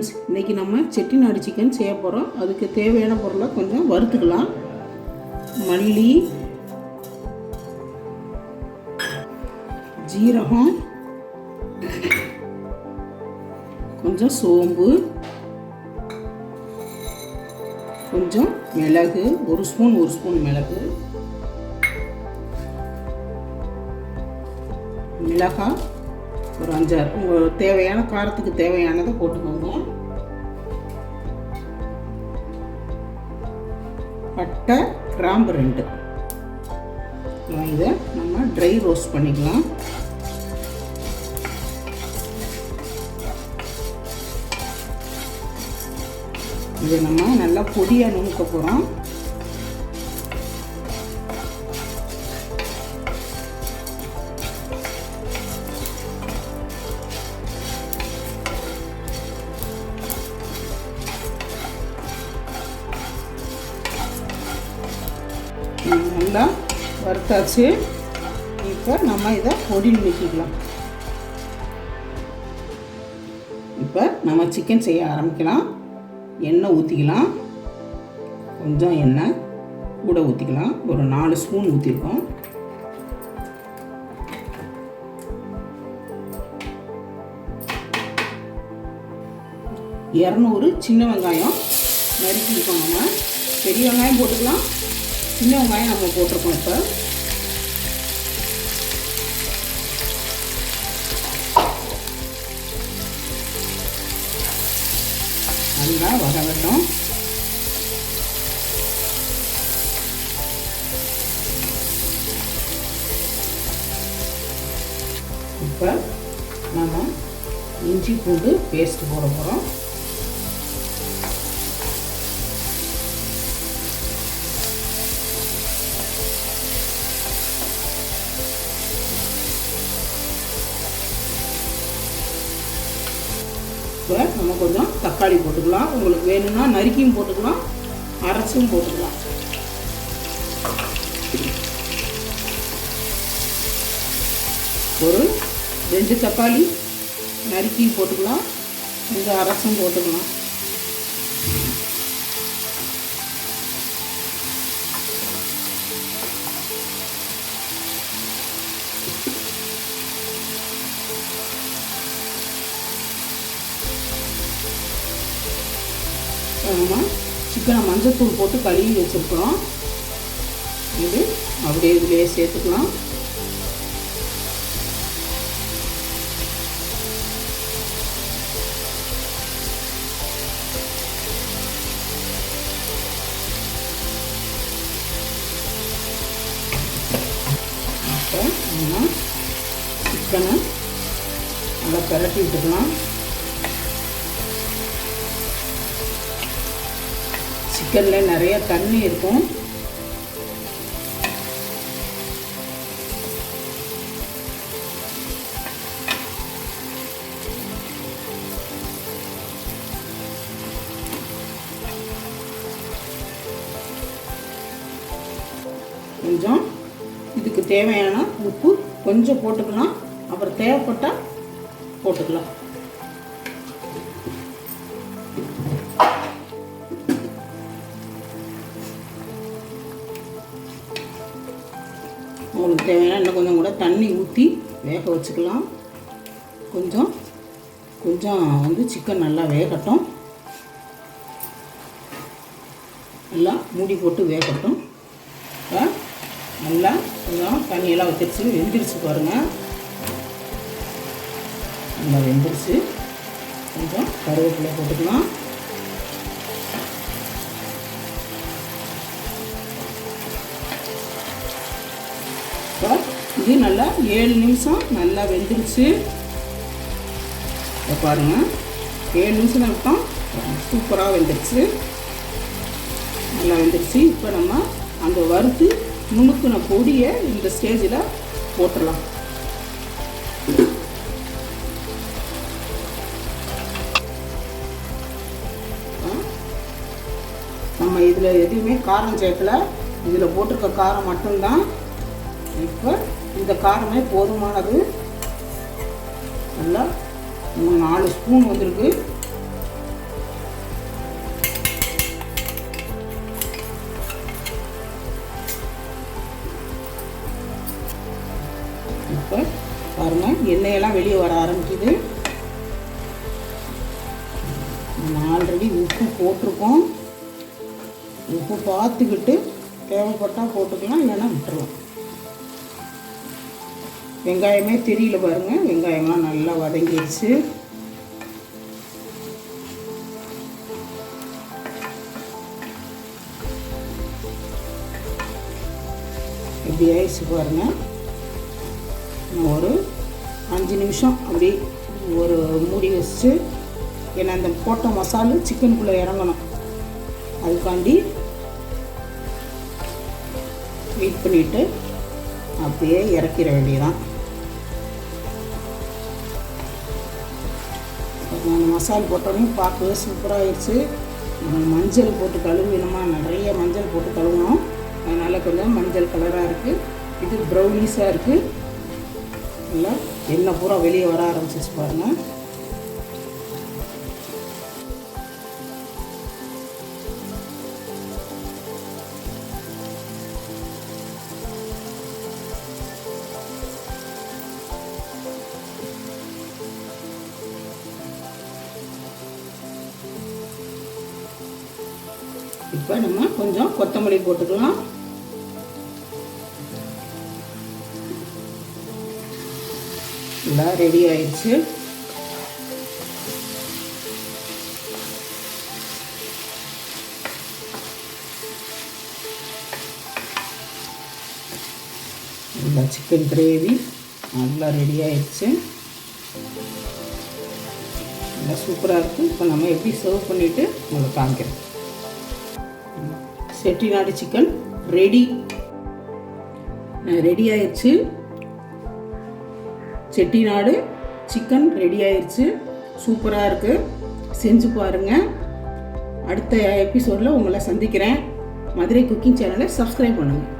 Friends இன்றைக்கி நம்ம Chettinad chicken செய்ய போகிறோம் அதுக்கு தேவையான பொருளை கொஞ்சம் வறுத்துக்கலாம். மல்லி ஜீரகம் கொஞ்சம் சோம்பு கொஞ்சம் மிளகு ஒரு ஸ்பூன் ஒரு ஸ்பூன் மிளகு மிளகாய் ஒரு அஞ்சாறு. உங்கள் தேவையான காரத்துக்கு தேவையானதை போட்டுக்கோங்க. பட்டை கிராம்பு ரெண்டு. இதை நம்ம ட்ரை ரோஸ்ட் பண்ணிக்கலாம். இதை நம்ம நல்லா பொடியாக நுணுக்க போகிறோம் நல்லா வறுத்தாச்சு. இப்போ நம்ம இதை பொடி நிற்கிக்கலாம் இப்போ நம்ம சிக்கன் செய்ய ஆரம்பிக்கலாம். எண்ணெய் ஊற்றிக்கலாம் கொஞ்சம் எண்ணெய் கூட ஊற்றிக்கலாம் ஒரு நாலு ஸ்பூன் ஊற்றிருக்கோம் இரநூறு சின்ன வெங்காயம் நறுக்கிருக்கோம் நம்ம. பெரிய வெங்காயம் போட்டுக்கலாம். சின்ன வெங்காயம் நம்ம போட்டிருக்கோம் இப்போ. நல்லா வதங்கட்டும். இப்போ நம்ம இஞ்சி பூண்டு பேஸ்ட் போட போகிறோம் இப்போ நம்ம கொஞ்சம் தக்காளி போட்டுக்கலாம். உங்களுக்கு வேணும்னா நறுக்கியும் போட்டுக்கலாம். அரைச்சும் போட்டுக்கலாம். ஒரு ரெண்டு தக்காளி நறுக்கியும் போட்டுக்கலாம். இந்த அரைச்சும் போட்டுக்கலாம். நம்ம சிக்கனை மஞ்சத்தூள் போட்டு கழுவி வச்சுருக்குறோம். இது அப்படியே இதுலேயே சேர்த்துக்கலாம். சிக்கனை நல்லா பிரட்டி விட்டுக்கலாம். சிக்கனில் நிறைய தண்ணி இருக்கும். கொஞ்சம் இதுக்கு தேவையான உப்பு கொஞ்சம் போட்டுக்கலாம். அப்புறம் தேவைப்பட்டால் போட்டுக்கலாம். உங்களுக்கு தேவையான இன்னும் கொஞ்சம் கூட தண்ணி ஊற்றி வேக வச்சுக்கலாம். கொஞ்சம் கொஞ்சம் வந்து சிக்கன் நல்லா வேகட்டும். நல்லா மூடி போட்டு வேகட்டும். இப்போ நல்லா கொஞ்சம் தண்ணியெல்லாம் வச்சிருச்சு வெந்துருச்சு பாருங்கள் நல்லா வெந்துருச்சு. கொஞ்சம் கருவேப்பிலை போட்டுக்கலாம். இது நல்லா ஏழு நிமிஷம் நல்லா வெந்துருச்சு. இதை பாருங்கள் ஏழு நிமிஷம் விட்டோம். சூப்பராக வெந்துருச்சு. நல்லா வெந்துருச்சு. இப்போ நம்ம அந்த வறுத்து நுணுக்குன பொடியை இந்த ஸ்டேஜில் போட்டுடலாம். நம்ம இதில் எதுவுமே காரம் சேர்க்கல. இதில் போட்டிருக்க காரம் மட்டும்தான். இப்போ இந்த காரமே போதுமானது. நல்லா நாலு ஸ்பூன் வந்திருக்கு. இப்போ பாருங்கள் எண்ணெயெல்லாம் வெளியே வர ஆரம்பிக்குது. ஆல்ரெடி உப்பு போட்டிருக்கோம். உப்பு பார்த்துக்கிட்டு தேவைப்பட்டால் போட்டுக்கலாம் இல்லைன்னா விட்டுருவோம் வெங்காயமே தெரியல பாருங்கள் வெங்காயம்லாம் நல்லா வதங்கிடுச்சு இப்படி ஆயிடுச்சு பாருங்க. ஒரு அஞ்சு நிமிஷம் அப்படி ஒரு மூடி வச்சு ஏன்னா அந்த போட்ட மசாலு சிக்கனுக்குள்ளே இறங்கணும். அதுக்காண்டி வெயிட் பண்ணிவிட்டு அப்படியே இறக்கிற வேண்டியதான் மசால் போட்டோடனே பார்க்கவே சூப்பராக ஆயிடுச்சு மஞ்சள் போட்டு கழுவினோமா? நிறைய மஞ்சள் போட்டு கழுவினோம். அதனால் கொஞ்சம் மஞ்சள் கலராக இருக்குது இது ப்ரௌனிஸாக இருக்குது நல்லா எண்ணெய் பூரா வெளியே வர ஆரம்பிச்சிச்சு பாருங்கள் இப்போ நம்ம கொஞ்சம் கொத்தமல்லி போட்டுக்கலாம். நல்லா ரெடி ஆயிடுச்சு. நல்லா சிக்கன் கிரேவி நல்லா ரெடி ஆயிடுச்சு. நல்லா சூப்பராக இருக்குது இப்போ நம்ம எப்படி சர்வ் பண்ணிவிட்டு உங்களுக்கு காமிக்கிறோம் செட்டிநாடு சிக்கன் ரெடி. ரெடி ஆயிடுச்சு செட்டிநாடு சிக்கன் ரெடி ஆயிடுச்சு சூப்பராக இருக்குது செஞ்சு பாருங்கள் அடுத்த எபிசோடில் உங்களை சந்திக்கிறேன். மதுரை குக்கிங் சேனலை சப்ஸ்கிரைப் பண்ணுங்கள்